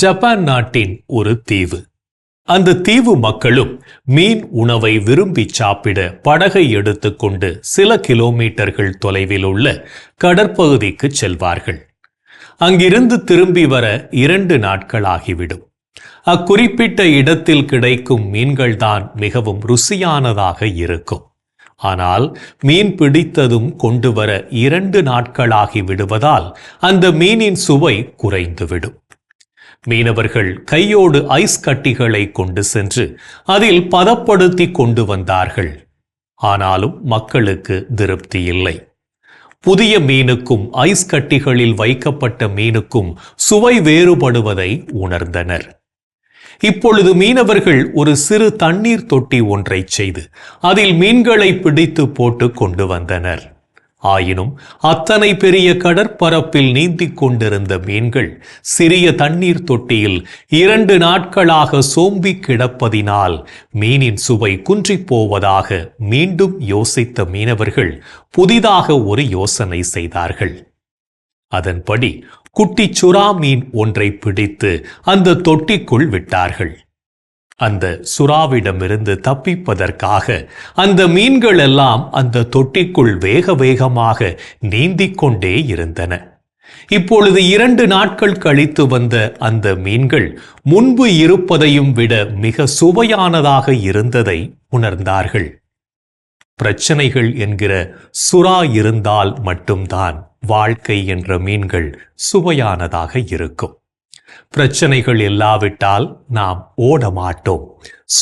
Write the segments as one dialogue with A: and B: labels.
A: Japan நாட்டின் ஒரு தீவு. அந்த தீவு மக்களும் மீன் உணவை விரும்பி சாப்பிட படகை எடுத்துக்கொண்டு சில கிலோமீட்டர்கள் தொலைவில் உள்ள கடற்பகுதிக்கு செல்வார்கள். அங்கிருந்து திரும்பி வர இரண்டு நாட்கள் ஆகிவிடும் அக்குறிப்பிட்ட இடத்தில் கிடைக்கும் மீன்கள்தான் மிகவும் ருசியானதாக இருக்கும். ஆனால் மீன் பிடித்ததும் கொண்டு வர இரண்டு நாட்களாகி விடுவதால் அந்த மீனின் சுவை குறைந்துவிடும். மீனவர்கள் கையோடு ஐஸ் கட்டிகளை கொண்டு சென்று அதில் பதப்படுத்தி கொண்டு வந்தார்கள். ஆனாலும் மக்களுக்கு திருப்தி இல்லை. புதிய மீனுக்கும் ஐஸ் கட்டிகளில் வைக்கப்பட்ட மீனுக்கும் சுவை வேறுபடுவதை உணர்ந்தனர். இப்பொழுது மீனவர்கள் ஒரு சிறு தண்ணீர் தொட்டி ஒன்றைச் செய்து அதில் மீன்களை பிடித்து போட்டு கொண்டு வந்தனர். ஆயினும் அத்தனை பெரிய கடற்பரப்பில் நீந்திக் கொண்டிருந்த மீன்கள் சிறிய தண்ணீர் தொட்டியில் இரண்டு நாட்களாக சோம்பி கிடப்பதினால் மீனின் சுவை குன்றிப் போவதாக மீண்டும் யோசித்த மீனவர்கள் புதிதாக ஒரு யோசனை செய்தார்கள். அதன்படி குட்டி சுறா மீன் ஒன்றை பிடித்து அந்த தொட்டிக்குள் விட்டார்கள். அந்த சுறாவிடமிருந்து தப்பிப்பதற்காக அந்த மீன்கள் எல்லாம் அந்த தொட்டிக்குள் வேக வேகமாக நீந்திக் கொண்டே இருந்தன. இப்பொழுது இரண்டு நாட்கள் கழித்து வந்த அந்த மீன்கள் முன்பு இருப்பதையும் விட மிக சுவையானதாக இருந்ததை உணர்ந்தார்கள். பிரச்சனைகள் என்கிற சுறா இருந்தால் மட்டும்தான் வாழ்க்கை என்ற மீன்கள் சுவையானதாக இருக்கும். பிரச்சனைகள் இல்லாவிட்டால் நாம் ஓட மாட்டோம்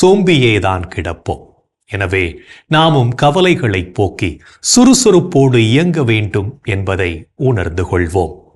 A: சோம்பியேதான் கிடப்போம். எனவே நாமும் கவலைகளை போக்கி சுறுசுறுப்போடு இயங்க வேண்டும் என்பதை உணர்ந்து கொள்வோம்.